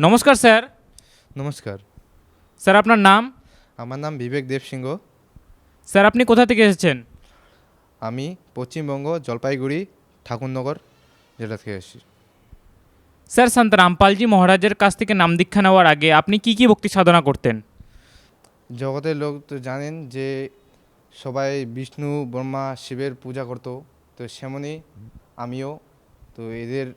নমস্কার স্যার। নমস্কার। স্যার আপনার নাম? আমার নাম বিবেক দেব সিংহ। স্যার আপনি কোথা থেকে এসেছেন? আমি পশ্চিমবঙ্গ জলপাইগুড়ি ঠাকুরনগর জেলা থেকে এসেছি। স্যার সন্ত রামপালজি মহারাজের কাছ থেকে নাম দীক্ষা নেওয়ার আগে আপনি কি কি ভক্তি সাধনা করতেন? জগতের লোক তো জানেন যে সবাই বিষ্ণু ব্রহ্মা শিবের পূজা করতো। তো সেমনই আমিও। তো এদের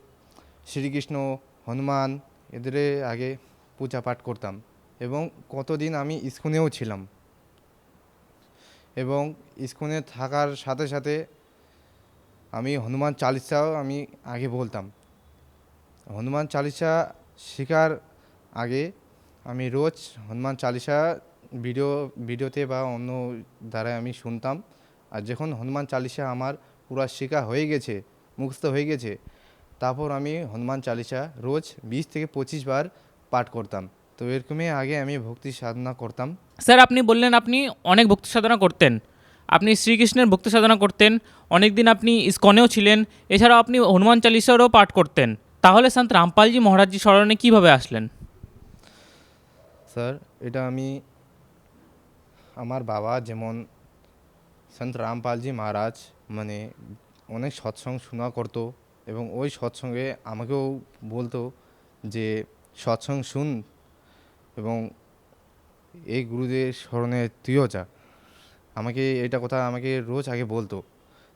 শ্রীকৃষ্ণ হনুমান এদের আগে পূজা পাঠ করতাম এবং কতদিন আমি স্কুলেও ছিলাম। এবং স্কুলে থাকার সাথে সাথে আমি হনুমান চালিসাও আমি আগে বলতাম। হনুমান চালিসা শেখার আগে আমি রোজ হনুমান চালিসা ভিডিও, ভিডিওতে বা অন্য দ্বারায় আমি শুনতাম। আর যখন হনুমান চালিসা আমার পুরা শেখা হয়ে গেছে, মুখস্থ হয়ে গেছে তারপর আমি হনুমান চালিসা রোজ বিশ থেকে পঁচিশ বার পাঠ করতাম। তো এরকমই আগে আমি ভক্তি সাধনা করতাম। স্যার আপনি বললেন আপনি অনেক ভক্তি সাধনা করতেন। আপনি শ্রীকৃষ্ণের ভক্তি সাধনা করতেন। অনেক দিন আপনি ইস্কনেও ছিলেন। এছাড়াও আপনি হনুমান চালিসারও পাঠ করতেন। তাহলে সন্ত রামপালজি মহারাজজি স্মরণে কীভাবে আসলেন? স্যার এটা আমি আমার বাবা যেমন সন্ত রামপালজি মহারাজ মানে অনেক সৎসঙ্গ শোনা করতো এবং ওই সৎসঙ্গে আমাকেও বলতো যে সৎসঙ্গ শুন এবং এই গুরুদের স্মরণে তুইও যা। আমাকে এটা কথা আমাকে রোজ আগে বলতো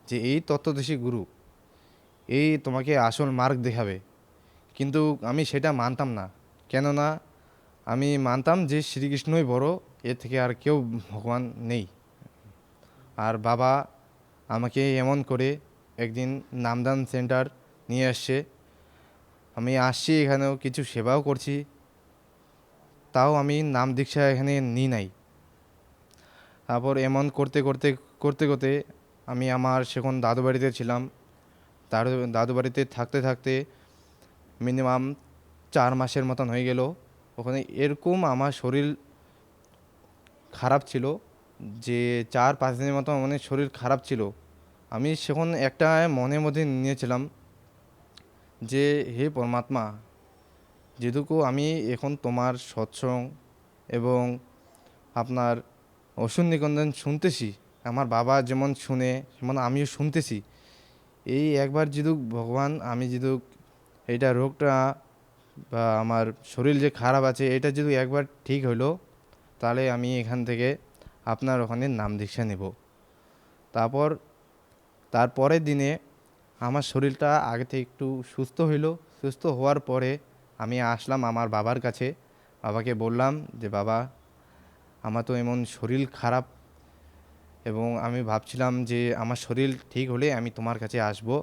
যে, এই তত্ত্বদেশী গুরু, এই তোমাকে আসল মার্গ দেখাবে। কিন্তু আমি সেটা মানতাম না। কেননা আমি মানতাম যে, শ্রীকৃষ্ণই বড়, এর থেকে আর কেউ ভগবান নেই। আর বাবা আমাকে এমন করে একদিন নামদান সেন্টার নিয়ে আসছে। আমি আসছি, এখানেও কিছু সেবাও করছি। তাও আমি নাম দীক্ষা এখানে নিই নাই। তারপর এমন করতে করতে করতে করতে আমি আমার সেখন দাদু বাড়িতে ছিলাম। দাদু দাদু বাড়িতে থাকতে থাকতে মিনিমাম চার মাসের মতন হয়ে গেল। ওখানে এরকম আমার শরীর খারাপ ছিল যে চার পাঁচ দিনের মতো মানে শরীর খারাপ ছিল। আমি সেখন একটা মনের মধ্যে নিয়েছিলাম। যে, হে পরমাত্মা, যেটুকু আমি এখন তোমার সৎসঙ্গ এবং আপনার অসুর নিকন্দন শুনতেছি, আমার বাবা যেমন শুনে, যেমন আমিও শুনতেছি, এই একবার যেদুক ভগবান, আমি যেদুক এইটা রোগটা বা আমার শরীর যে খারাপ আছে এটা যদি একবার ঠিক হলো তাহলে আমি এখান থেকে আপনার ওখানে নাম দীক্ষা নেব। তারপর, তারপরের দিনে আমার শরীরটা আগে থেকে একটু সুস্থ হইল। সুস্থ হওয়ার পরে আমি আসলাম আমার বাবার কাছে। বাবাকে বললাম যে, বাবা, আমার তো এমন শরীর খারাপ। এবং আমি ভাবছিলাম যে, আমার শরীর ঠিক হলে আমি তোমার কাছে আসব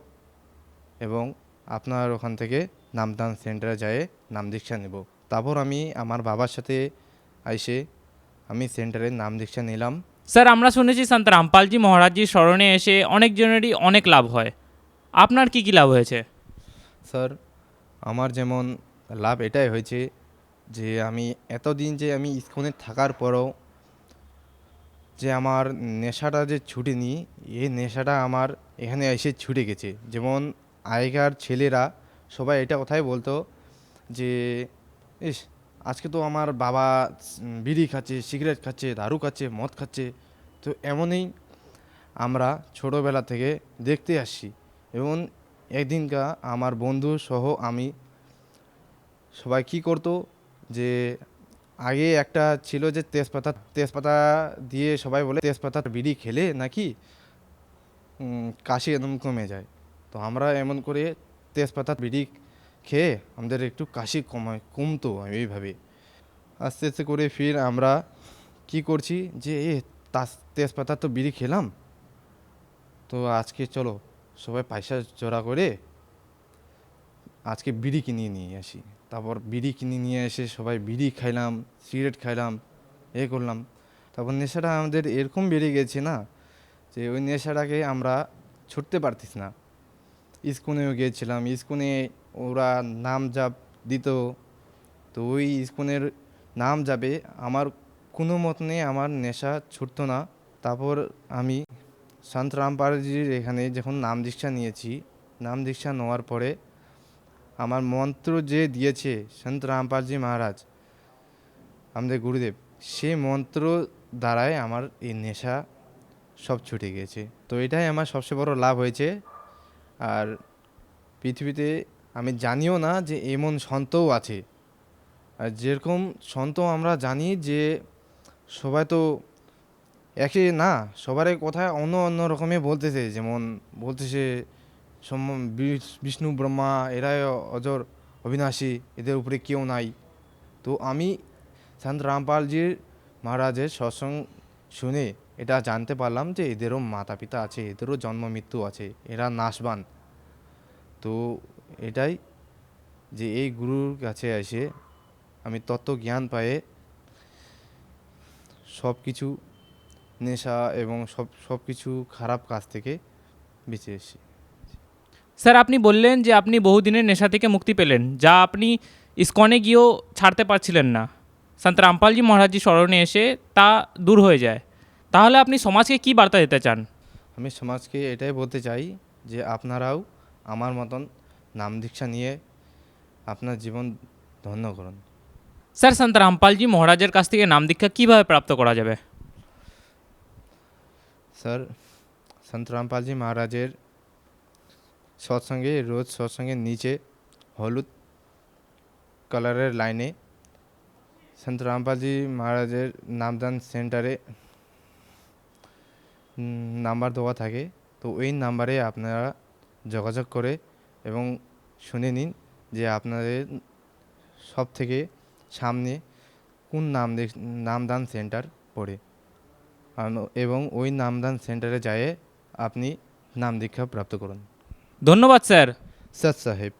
এবং আপনার ওখান থেকে নামদান সেন্টারে যেয়ে নাম দীক্ষা নেব। তারপর আমি আমার বাবার সাথে আইসে আমি সেন্টারে নাম দীক্ষা নিলাম। স্যার, আমরা শুনেছি সন্ত রামপালজি মহারাজজির স্মরণে এসে অনেকজনেরই অনেক লাভ হয়। আপনার কি কি লাভ হয়েছে? স্যার, আমার যেমন লাভ এটাই হয়েছে যে আমি এতদিন যে আমি স্কুলে থাকার পরও যে আমার নেশাটা যে ছুটেনি, এই নেশাটা আমার এখানে এসে ছুটে গেছে। যেমন আগেকার ছেলেরা সবাই এটা কথাই বলতো যে, ইস, আজকে তো আমার বাবা বিড়ি খাচ্ছে, সিগারেট খাচ্ছে, দারু খাচ্ছে, মদ খাচ্ছে। তো এমনই আমরা ছোটোবেলা থেকে দেখতে আসছি। এবং একদিনকা আমার বন্ধু সহ আমি সবাই কি করতো যে আগে একটা ছিল যে তেজপাতা তেজপাতা দিয়ে সবাই বলে, তেজপাতা বিড়ি খেলে নাকি কাশি একদম কমে যায়। তো আমরা এমন করে তেজপাতা বিড়ি খেয়ে আমাদের একটু কাশি কমায়, কমতো এইভাবে। আস্তে আস্তে করে ফির আমরা কি করছি যে, এ তেজপাতা তো বিড়ি খেলাম। তো আজকে চলো সবাই পয়সা জোড়া করে আজকে বিড়ি কিনে নিয়ে আসি। তারপর বিড়ি কিনে নিয়ে এসে সবাই বিড়ি খাইলাম, সিগারেট খাইলাম, এ করলাম। তারপর নেশাটা আমাদের এরকম বেড়ে গেছে না যে ওই নেশাটাকে আমরা ছুটতে পারতিস না। স্কুলেও গিয়েছিলাম স্কুলে ওরা নাম জাপ দিত। তো ওই স্কুলের নাম যাবে আমার কোনো মতনে আমার নেশা ছুটতো না। তারপর আমি সন্ত রামপালজির এখানে যখন নাম দীক্ষা নিয়েছি, নাম দীক্ষা নেওয়ার পরে আমার মন্ত্র যে দিয়েছে সন্ত রামপালজি মহারাজ, আমাদের গুরুদেব, সে মন্ত্র দ্বারাই আমার এই নেশা সব ছুটে গেছে তো এটাই আমার সবচেয়ে বড় লাভ হয়েছে। আর পৃথিবীতে আমি জানিও না যে এমন সন্তও আছে। আর যেরকম সন্ত আমরা জানি যে সবাই তো একই না, সবারই কথায় অন্য অন্য রকমের বলতেছে, যেমন বলতেছে বিষ্ণু, ব্রহ্মা, এরাই অজর, অবিনাশী, এদের উপরে কেউ নাই। তো আমি সন্ত রামপালজির মহারাজের সৎসঙ্গ শুনে এটা জানতে পারলাম যে এদেরও মাতা পিতা আছে, এদেরও জন্ম মৃত্যু আছে, এরা নাশবান। তো এটাই যে এই গুরুর কাছে এসে আমি তত্ত্ব জ্ঞান পায়ে সব কিছু নেশা এবং সব সব কিছু খারাপ কাজ থেকে বেঁচে এসেছি। স্যার আপনি বললেন যে আপনি বহুদিনের নেশা থেকে মুক্তি পেলেন যা আপনি ইস্কনে গিয়েও ছাড়তে পারছিলেন না। সন্ত রামপালজি মহারাজজি স্মরণে এসে তা দূর হয়ে যায়। তাহলে আপনি সমাজকে কি বার্তা দিতে চান? আমি সমাজকে এটাই বলতে চাই যে আপনারাও আমার মতন নাম দীক্ষা নিয়ে আপনার জীবন ধন্য করুন। স্যার সন্ত রামপালজি মহারাজের কাছ থেকে নাম দীক্ষা কীভাবে প্রাপ্ত করা যাবে? স্যার, সন্ত রামপালজি মহারাজের সৎসঙ্গে, রোজ সৎসঙ্গের নিচে হলুদ কালারের লাইনে সন্ত রামপালজি মহারাজের নামদান সেন্টারে নাম্বার দেওয়া থাকে। তো ওই নাম্বারে আপনারা যোগাযোগ করে এবং শুনে নিন যে আপনাদের সব থেকে সামনে কোন নাম নামদান সেন্টার পড়ে। এবং ওই নামদান সেন্টারে যেয়ে আপনি নাম দীক্ষা প্রাপ্ত করুন। ধন্যবাদ স্যার। সৎ সাহেব।